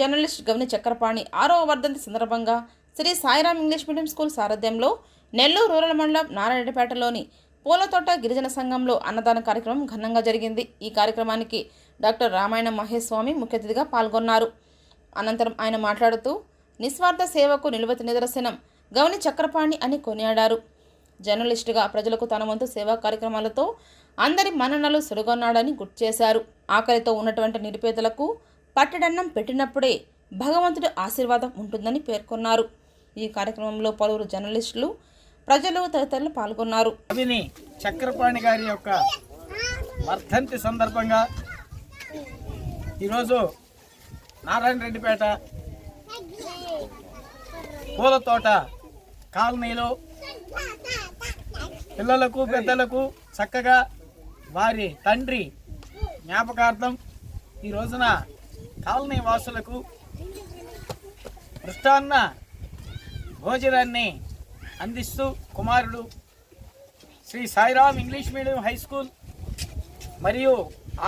Journalist గవని Chakrapani ఆరవ వర్ధంతి సందర్భంగా Sri Sairam English medium school సారథ్యంలో నెల్లూరు రూరల్ మండలం నారాయణపేటలోని పూలతోట గిరిజన సంఘంలో అన్నదాన కార్యక్రమం ఘనంగా జరిగింది. ఈ కార్యక్రమానికి డాక్టర్ రామాయణ మహేష్ స్వామి ముఖ్య అతిథిగా పాల్గొన్నారు. అనంతరం ఆయన మాట్లాడుతూ నిస్వార్థ సేవకు నిలువతి నిదర్శనం గవని చక్రపాణి అని కొనియాడారు. జర్నలిస్టుగా ప్రజలకు తన వంతు సేవా కార్యక్రమాలతో అందరి మన్ననలు సులుగొన్నాడని గుర్తు చేశారు. ఆకలితో ఉన్నటువంటి నిరుపేదలకు పట్టడన్నం పెట్టినప్పుడే భగవంతుడి ఆశీర్వాదం ఉంటుందని పేర్కొన్నారు. ఈ కార్యక్రమంలో పలువురు జర్నలిస్టులు ప్రజలు తదితరులు పాల్గొన్నారు. కవిని చక్రపాణి గారి యొక్క వర్ధంతి సందర్భంగా ఈరోజు నారాయణ రెడ్డిపేట పూల తోట కాలనీలో పిల్లలకు పెద్దలకు చక్కగా వారి తండ్రి జ్ఞాపకార్థం ఈ రోజున కాలనీ వాసులకు మృష్టాన్న భోజనాన్ని అందిస్తూ కుమారుడు Sri Sairam English medium high school మరియు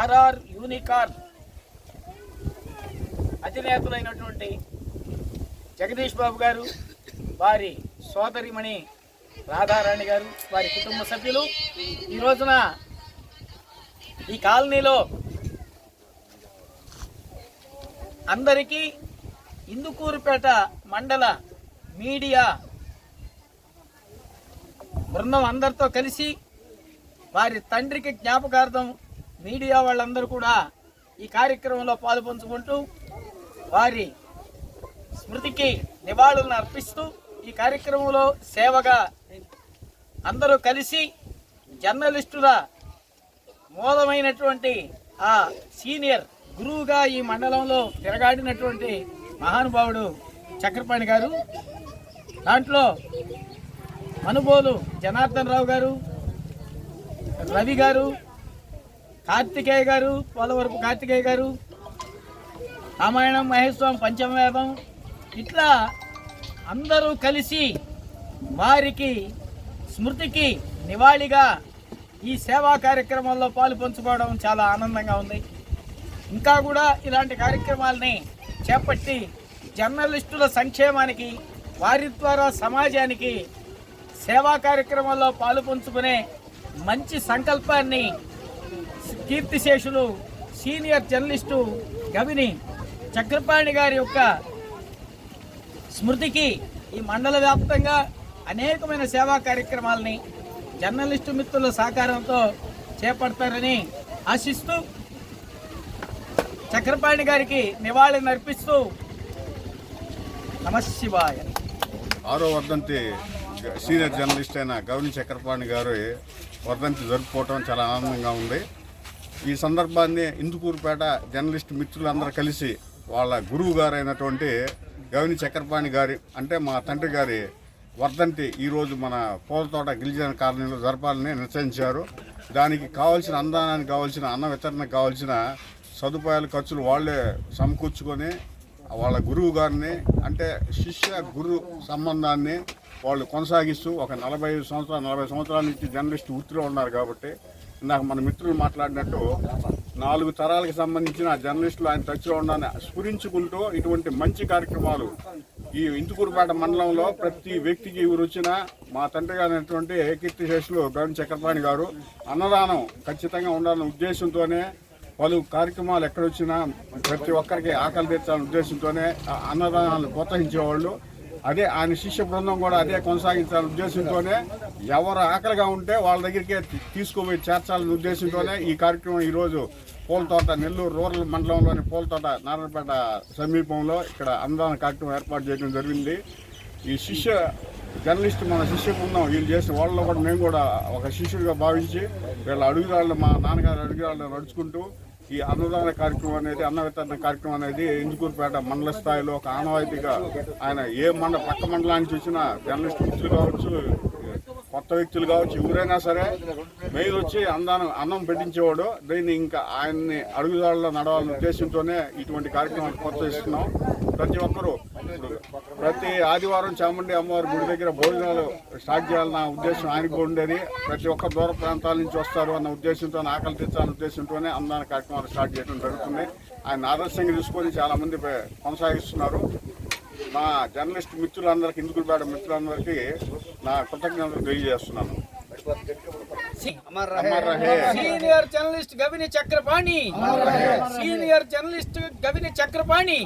ఆర్ఆర్ యూనికార్న్ అధినేతలైనటువంటి జగదీష్ బాబు గారు వారి సోదరిమణి రాధారాణి గారు వారి కుటుంబ సభ్యులు. ఈ రోజున ఈ కాలనీలో అందరికీ ఇందుకూరుపేట మండల మీడియా బృందం అందరితో కలిసి వారి తండ్రికి జ్ఞాపకార్థం మీడియా వాళ్ళందరూ కూడా ఈ కార్యక్రమంలో పాల్పంచుకుంటూ వారి స్మృతికి నివాళులను అర్పిస్తూ ఈ కార్యక్రమంలో సేవగా అందరూ కలిసి జర్నలిస్టుల మూలమైనటువంటి ఆ సీనియర్ గురువుగా ఈ మండలంలో తిరగాడినటువంటి మహానుభావుడు చక్రపాణి గారు దాంట్లో మనుబోలు జనార్దన్ రావు గారు రవి గారు కార్తికేయ గారు పోలవరపు కార్తికేయ గారు రామాయణం మహేశ్వరం పంచమవేదం ఇట్లా అందరూ కలిసి వారికి స్మృతికి నివాళిగా ఈ సేవా కార్యక్రమాల్లో పాలు పంచుకోవడం చాలా ఆనందంగా ఉంది. ఇంకా కూడా ఇలాంటి కార్యక్రమాలని చేపట్టి జర్నలిస్టుల సంక్షేమానికి వారి ద్వారా సమాజానికి సేవా కార్యక్రమాల్లో పాలు పంచుకునే మంచి సంకల్పాన్ని కీర్తిశేషులు సీనియర్ జర్నలిస్టు గవిని చక్రపాణి గారి యొక్క స్మృతికి ఈ మండల వ్యాప్తంగా అనేకమైన సేవా కార్యక్రమాలని జర్నలిస్టు మిత్రుల సహకారంతో చేపడతారని ఆశిస్తూ చక్రపాణి గారికి నివాళిని అర్పిస్తూ నమశివాయ ఆరో వర్ధంతి సీనియర్ జర్నలిస్ట్ అయిన గౌరీ చక్రపాణి గారు వర్ధంతి జరుపుకోవటం చాలా ఆనందంగా ఉంది. ఈ సందర్భాన్ని ఇందుకూరుపేట జర్నలిస్ట్ మిత్రులందరూ కలిసి వాళ్ళ గురువు గారైనటువంటి అయినటువంటి గౌని చక్రపాణి గారి అంటే మా తండ్రి గారి వర్ధంతి ఈరోజు మన పూలతోట గిరిజన కాలనీలో జరపాలని నిశ్చయించారు దానికి కావాల్సిన అన్నదానానికి కావాల్సిన అన్న వితరణకు కావాల్సిన సదుపాయాల ఖర్చులు వాళ్ళే సమకూర్చుకొని వాళ్ళ గురువు గారిని అంటే శిష్య గురు సంబంధాన్ని వాళ్ళు కొనసాగిస్తూ ఒక నలభై ఐదు సంవత్సరాలు నలభై సంవత్సరాల నుంచి జర్నలిస్ట్ వృత్తిలో ఉన్నారు కాబట్టి నాకు మన మిత్రులు మాట్లాడినట్టు నాలుగు తరాలకు సంబంధించిన జర్నలిస్టులు ఆయన టచ్లో ఉండాలని స్ఫురించుకుంటూ ఇటువంటి మంచి కార్యక్రమాలు ఈ ఇంతుకూరుపేట మండలంలో ప్రతి వ్యక్తికి ఊరు వచ్చిన మా తండ్రి గారైనటువంటి కీర్తిశేషులు గౌరవ చక్రపాణి గారు అన్నదానం ఖచ్చితంగా ఉండాలనే ఉద్దేశంతోనే పలు కార్యక్రమాలు ఎక్కడొచ్చినా ప్రతి ఒక్కరికి ఆకలి తీర్చాలనే ఉద్దేశంతోనే ఆ అన్నదానాలను ప్రోత్సహించేవాళ్ళు. అదే ఆయన శిష్య బృందం కూడా అదే కొనసాగించాలనే ఉద్దేశంతోనే ఎవరు ఆకలిగా ఉంటే వాళ్ళ దగ్గరికే తీసుకుపోయి చేర్చాలనే ఉద్దేశంతోనే ఈ కార్యక్రమం ఈరోజు పూలతోట నెల్లూరు రూరల్ మండలంలోని పూలతోట నారాయణపేట సమీపంలో ఇక్కడ అన్నదాన కార్యక్రమం ఏర్పాటు చేయడం జరిగింది. ఈ శిష్య జర్నలిస్ట్ మన శిష్య బృందం వీళ్ళు చేసిన వాళ్ళలో కూడా మేము కూడా ఒక శిష్యుడిగా భావించి వీళ్ళ అడుగురాళ్ళు మా నాన్నగారు అడుగురాళ్ళు నడుచుకుంటూ ఈ అన్నదాన కార్యక్రమం అనేది అన్న వితరణ కార్యక్రమం అనేది ఇంజుకూరుపేట మండల స్థాయిలో ఒక ఆనవాయితీగా ఆయన ఏ మండల పక్క మండలానికి వచ్చిన జర్నలిస్ట్ వ్యక్తులు కావచ్చు కొత్త వ్యక్తులు కావచ్చు ఎవరైనా సరే మెయిన్ వచ్చి అందాన్ని అన్నం పెట్టించేవాడు. దీన్ని ఇంకా ఆయన్ని అడుగుదాడులో నడవాలనే ఉద్దేశంతోనే ఇటువంటి కార్యక్రమాలు ప్రోత్సహిస్తున్నాం. ప్రతి ఒక్కరూ ప్రతి ఆదివారం చాముండి అమ్మవారి గుడి దగ్గర భోజనాలు స్టార్ట్ చేయాలన్న ఉద్దేశం ఆయనకు ఉండేది. ప్రతి ఒక్క దూర ప్రాంతాల నుంచి వస్తారు అన్న ఉద్దేశంతో ఆకలి తెచ్చాలన్న ఉద్దేశంతోనే అన్నదాన కార్యక్రమాలు స్టార్ట్ చేయడం జరుగుతుంది. ఆయన ఆదర్శంగా తీసుకొని చాలామంది కొనసాగిస్తున్నారు. నా జర్నలిస్ట్ మిత్రులందరికీ ఇందుకుపేట మిత్రులందరికీ నా కృతజ్ఞతలు తెలియజేస్తున్నాను. అమర్ రహే senior journalist Gavini Chakrapani senior journalist Gavini Chakrapani